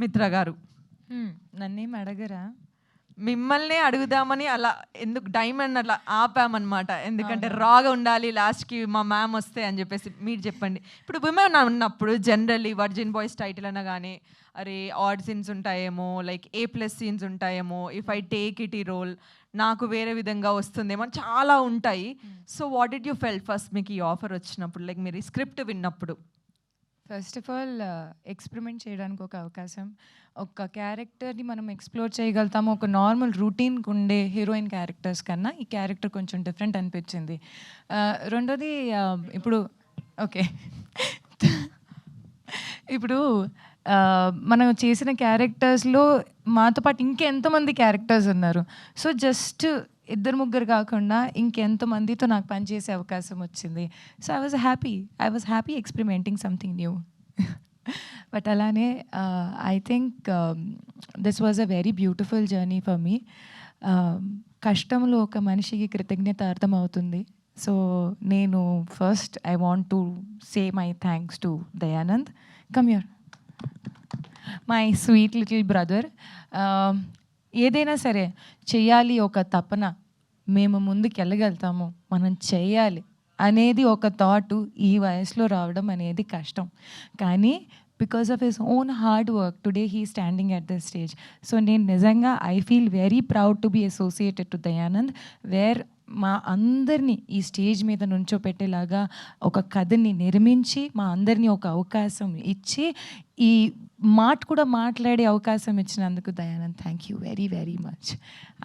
మిత్ర గారు. నన్నేం అడగరా? మిమ్మల్ని అడుగుదామని అలా ఎందుకు డైమండ్ అట్లా ఆపామన్నమాట. ఎందుకంటే రాగా ఉండాలి లాస్ట్కి మా మ్యామ్ వస్తే అని చెప్పేసి మీరు చెప్పండి. ఇప్పుడు విమెన్ ఉన్నప్పుడు జనరల్లీ వర్జిన్ బాయ్స్ టైటిల్ అన్న కానీ అరే ఆడ్ సీన్స్ ఉంటాయేమో లైక్ ఏ ప్లస్ సీన్స్ ఉంటాయేమో ఇఫ్ ఐ టేక్ ఇట్ ఈ రోల్ నాకు వేరే విధంగా వస్తుందేమో చాలా ఉంటాయి. So what did you feel first మీకు ఈ ఆఫర్ వచ్చినప్పుడు? లైక్ మీరు ఈ స్క్రిప్ట్ విన్నప్పుడు. ఫస్ట్ ఆఫ్ ఆల్ ఎక్స్పెరిమెంట్ చేయడానికి ఒక అవకాశం. ఒక క్యారెక్టర్ని మనం ఎక్స్ప్లోర్ చేయగలుగుతాము. ఒక నార్మల్ రూటీన్కి ఉండే హీరోయిన్ క్యారెక్టర్స్ కన్నా ఈ క్యారెక్టర్ కొంచెం డిఫరెంట్ అనిపించింది. Uh, రెండోది um, ఇప్పుడు ఓకే ఇప్పుడు uh, మనం చేసిన క్యారెక్టర్స్లో మాతో పాటు ఇంకెంతమంది క్యారెక్టర్స్ ఉన్నారు. సో జస్ట్ ఇద్దరు ముగ్గురు కాకుండా ఇంకెంతమందితో నాకు పనిచేసే అవకాశం వచ్చింది. So I was happy I was happy experimenting something new but అలానే I think this was a very beautiful journey for me కష్టంలో ఒక మనిషికి కృతజ్ఞత అర్థమవుతుంది సో నేను first I want to say my thanks to Dayanand come your my sweet little brother ఏదైనా సరే చేయాలి ఒక తపన. మేము ముందుకు వెళ్ళగలుగుతాము మనం చేయాలి అనేది ఒక థాట్ ఈ వయసులో రావడం అనేది కష్టం. కానీ because of his own hard work today he standing at the stage so నేను నిజంగా I feel very proud to be associated to Dayanand where మా అందరినీ ఈ స్టేజ్ మీద నుంచోపెట్టేలాగా ఒక కథని నిర్మించి మా అందరినీ ఒక అవకాశం ఇచ్చి ఈ మాట కూడా మాట్లాడే అవకాశం ఇచ్చినందుకు Dayanand thank you very very much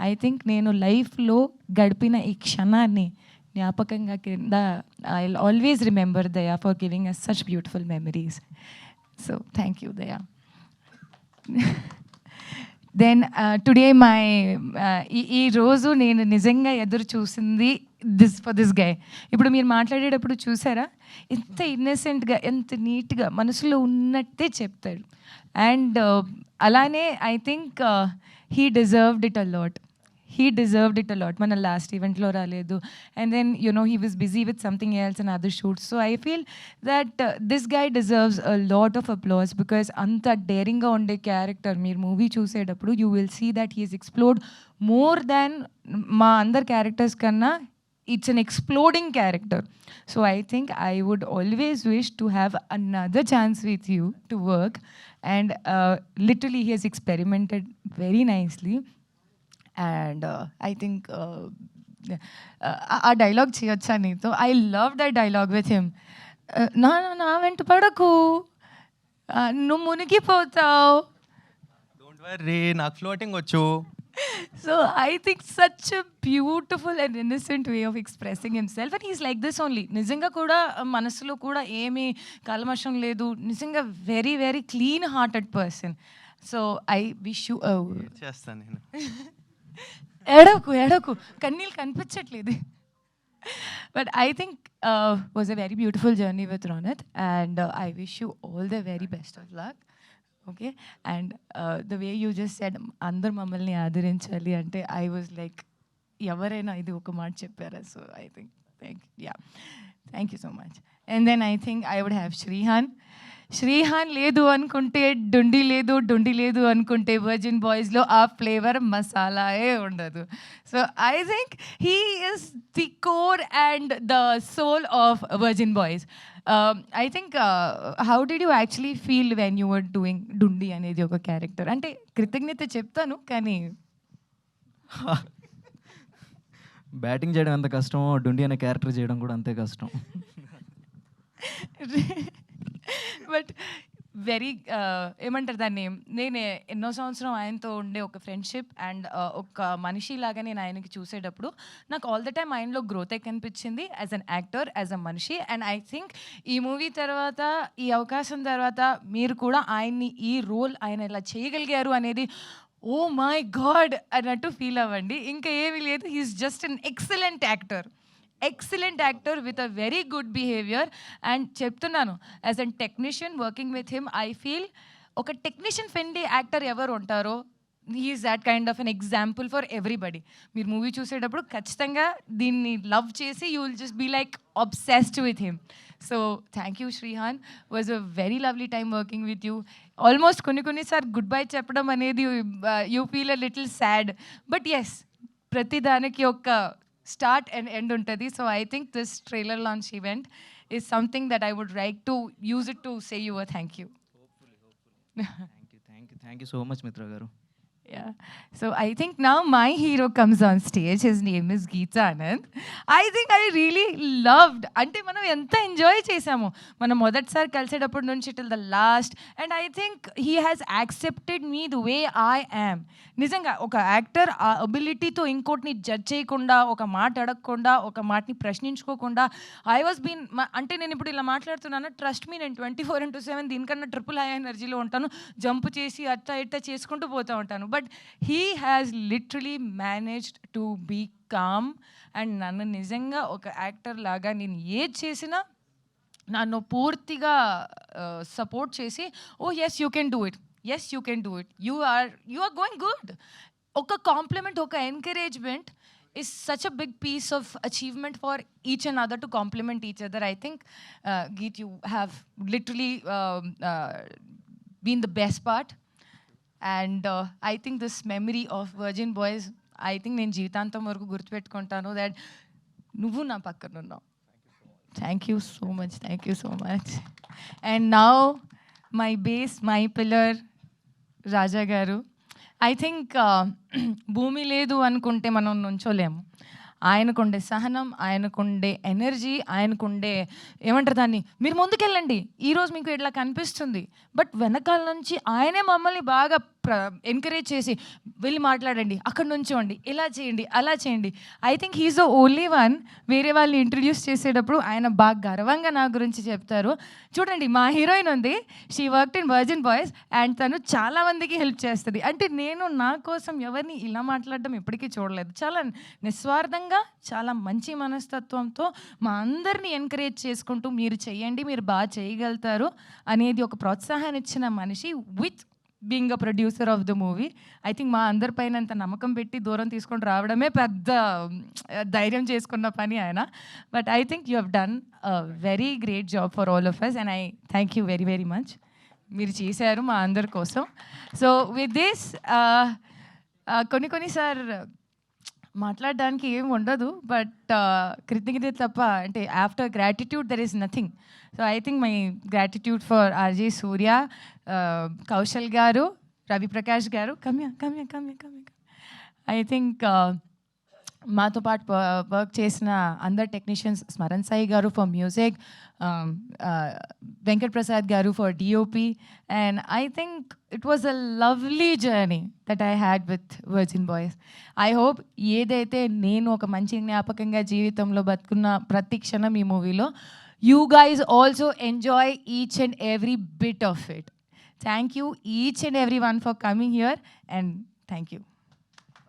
I think నేను లైఫ్లో గడిపిన ఈ క్షణాన్ని జ్ఞాపకంగా కింద I always remember Daya for giving us such beautiful memories so thank you Daya then today my ఈ ఈ రోజు నేను నిజంగా ఎదురు చూసింది దిస్ ఫర్ దిస్ గై ఇప్పుడు మీరు మాట్లాడేటప్పుడు చూసారా? ఎంత ఇన్నసెంట్గా ఎంత నీట్గా మనసులో ఉన్నట్టే చెప్తాడు. అండ్ uh, అలానే I think he deserved it a lot he deserved it a lot మన లాస్ట్ ఈవెంట్లో రాలేదు and then you know he was busy with something else and other shoots so I feel that this guy deserves a lot of applause because అంత డేరింగ్గా ఉండే character మీరు movie చూసేటప్పుడు you will see that he's explored more than మా అందర్ characters కన్నా it's an exploding character so I think I would always wish to have another chance with you to work and literally he he's experimented very nicely And I think ఆ dialogue చేయొచ్చా నీతో? I love that dialogue with him నా నా, నా వెంట పడకు. Uh, నువ్వు మునిగిపోతావు. డోంట్ వర్రీ నాకు ఫ్లోటింగ్ వచ్చు. So I think such beautiful and innocent way of expressing himself and is like this only నిజంగా కూడా uh, మనసులో కూడా ఏమీ కల్మషం లేదు. నిజంగా very very clean hearted person so I wish you చేస్తాను నేను. ఏడవకు ఏడవకు. కన్నీళ్ళు కనిపించట్లేదు. But I think was a very beautiful journey with Ronath and I wish you all the very best of luck okay and the way you just said అందరు మమ్మల్ని ఆదరించాలి అంటే I was like ఎవరైనా ఇది ఒక మాట చెప్పారా? So I think thank you ya thank you so much and then I think I would have Srihan Srihan లేదు అనుకుంటే డుండి లేదు డుండి లేదు అనుకుంటే వర్జిన్ బాయ్స్లో ఆ ఫ్లేవర్ మసాలాయే ఉండదు. So I think he is the core and the soul of Virgin Boys I think how did you actually feel when you were doing డుండి అనేది ఒక క్యారెక్టర్ అంటే కృతజ్ఞత చెప్తాను కానీ బ్యాటింగ్ చేయడం ఎంత కష్టమో డుండి అనే క్యారెక్టర్ చేయడం కూడా అంతే కష్టం. బట్ వెరీ uh, ఏమంటారు దాన్ని? నేను ఎన్నో సంవత్సరం ఆయనతో ఉండే ఒక ఫ్రెండ్షిప్ అండ్ uh, ఒక మనిషి లాగా నేను ఆయనకి చూసేటప్పుడు నాకు ఆల్ ద టైమ్ ఆయనలో గ్రోత్ కనిపించింది as an actor as a మనిషి. అండ్ ఐ థింక్ ఈ మూవీ తర్వాత ఈ అవకాశం తర్వాత మీరు కూడా ఆయన్ని ఈ రోల్ ఆయన ఇలా చేయగలిగారు అనేది ఓ మై గాడ్ అన్నట్టు ఫీల్ అవ్వండి. ఇంకా ఏమీ లేదు. He's just an excellent actor excellent actor with a very good behaviour. And చెప్తున్నాను as an technician working with him I feel ఒక టెక్నీషియన్ ఫ్రెండ్లీ యాక్టర్ ఎవరు ఉంటారో he's that kind of an example for everybody మీరు movie చూసేటప్పుడు ఖచ్చితంగా దీన్ని love చేసి you will just be like obsessed with him so thank you Srihan was a very lovely time working with you almost కొన్ని కొన్నిసార్ good by చెప్పడం అనేది you feel a little sad but as ప్రతి start and end untadi. So I think this trailer launch event is something that I would like to use it to say you a thank you. Hopefully, hopefully. thank you, thank you, thank you so much, Mitra Garu. Yeah. So I think now my hero comes on stage. His name is Geeta Anand. I think I really loved అంటే మనం ఎంత enjoy చేసాము మనం మొదటిసారి కలిసేటప్పటి నుంచి till the last and I think he has accepted me the way I am నిజంగా ఒక యాక్టర్ ఆ అబిలిటీతో ఇంకోటిని జడ్జ్ చేయకుండా ఒక మాట అడగకుండా ఒక మాటని ప్రశ్నించుకోకుండా ఐ వాస్ బీన్ అంటే నేను ఇప్పుడు ఇలా మాట్లాడుతున్నాను ట్రస్ట్ మీ నేను ట్వంటీ ఫోర్ ఇంటూ సెవెన్ దీనికన్నా ట్రిపుల్ హై ఎనర్జీలో ఉంటాను జంప్ చేసి అట్ట ఇట్ట చేసుకుంటూ పోతూ ఉంటాను but He has literally managed to be calm and నన్ను నిజంగా ఒక యాక్టర్ లాగా నేను ఏది చేసినా నన్ను పూర్తిగా సపోర్ట్ చేసి oh yes you can do it yes you can do it you are you are going good ఒక కాంప్లిమెంట్ ఒక encouragement is such a big piece of achievement for each and other to complement each other. I think, uh, Geet, you have literally um, uh, been the best part. And I think this memory of Virgin Boys I think నేను జీవితాంతం వరకు గుర్తుపెట్టుకుంటాను that నువ్వు నా పక్కన ఉన్నావు. Thank you so much thank you so much and now my base my pillar Raja garu I think భూమి లేదు అనుకుంటే మనం నుంచోలేము. ఆయనకుండే సహనం ఆయనకుండే ఎనర్జీ ఆయనకుండే ఏమంటారు దాన్ని? మీరు ముందుకెళ్ళండి. ఈరోజు మీకు ఇట్లా కనిపిస్తుంది. బట్ వెనకాల నుంచి ఆయనే మమ్మల్ని బాగా ఎంకరేజ్ చేసి వెళ్ళి మాట్లాడండి అక్కడ నుంచోండి ఇలా చేయండి అలా చేయండి. I think he's the only one వేరే వాళ్ళని ఇంట్రడ్యూస్ చేసేటప్పుడు ఆయన బాగా గర్వంగా నా గురించి చెప్తారు. చూడండి మా హీరోయిన్ ఉంది. She work in Virgin Boys and తను చాలా మందికి హెల్ప్ చేస్తుంది. అంటే నేను నా కోసం ఎవరిని ఇలా మాట్లాడడం ఎప్పటికీ చూడలేదు. చాలా నిస్వార్థంగా చాలా మంచి మనస్తత్వంతో మా అందరినీ ఎంకరేజ్ చేసుకుంటూ మీరు చేయండి మీరు బాగా చేయగలుగుతారు అనేది ఒక ప్రోత్సాహాన్ని ఇచ్చిన మనిషి with being a producer of the movie I think మా అందరి పైన అంత నమ్మకం పెట్టి దూరం తీసుకొని రావడమే పెద్ద ధైర్యం చేసుకున్న పని ఆయన. But I think you have done very great job for all of us and I thank you very very much మీరు చేశారు మా అందరి కోసం. సో విత్ దిస్ కొన్ని కొన్నిసార్ మాట్లాడడానికి ఏం ఉండదు బట్ కృతజ్ఞత తప్ప అంటే after gratitude there is nothing so I think my gratitude for RJ Surya Kaushal garu Ravi Prakash గారు కమ్యా కమ్యా కమ్యా కమ్యా ఐ థింక్ మాతో పాటు వర్క్ చేసిన అందరు టెక్నీషియన్స్ స్మరణ్ సాయి గారు for music Venkat Prasad garu for DOP and I think it was a lovely journey that I had with Virgin Boys I hope ఏదైతే నేను ఒక మంచి జ్ఞాపకంగా జీవితంలో బతుకున్న ప్రతి క్షణం ఈ మూవీలో you guys also enjoy each and every bit of it thank you each and every one for coming here and thank you